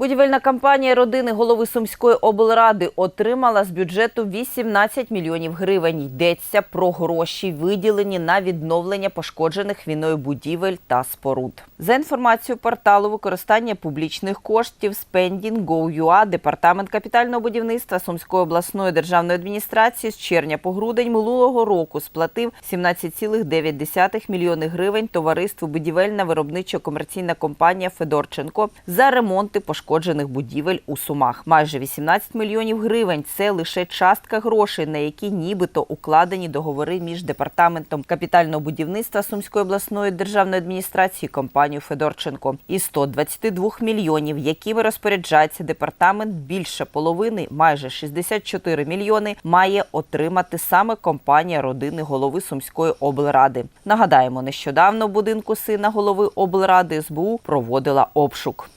Будівельна компанія родини голови Сумської облради отримала з бюджету 18 мільйонів гривень. Йдеться про гроші, виділені на відновлення пошкоджених війною будівель та споруд. За інформацією порталу використання публічних коштів Spending.go.ua департамент капітального будівництва Сумської обласної державної адміністрації з червня по грудень минулого року сплатив 17,9 мільйони гривень товариству будівельна виробничо-комерційна компанія Федорченко за ремонти пошкоджених будівель у Сумах. Майже 18 мільйонів гривень це лише частка грошей, на які нібито укладені договори між департаментом капітального будівництва Сумської обласної державної адміністрації і компанією Федорченко. Із 122 мільйонів, якими розпоряджається департамент, більше половини, майже 64 мільйони, має отримати саме компанія родини голови Сумської облради. Нагадаємо, нещодавно будинку сина голови облради СБУ проводила обшук.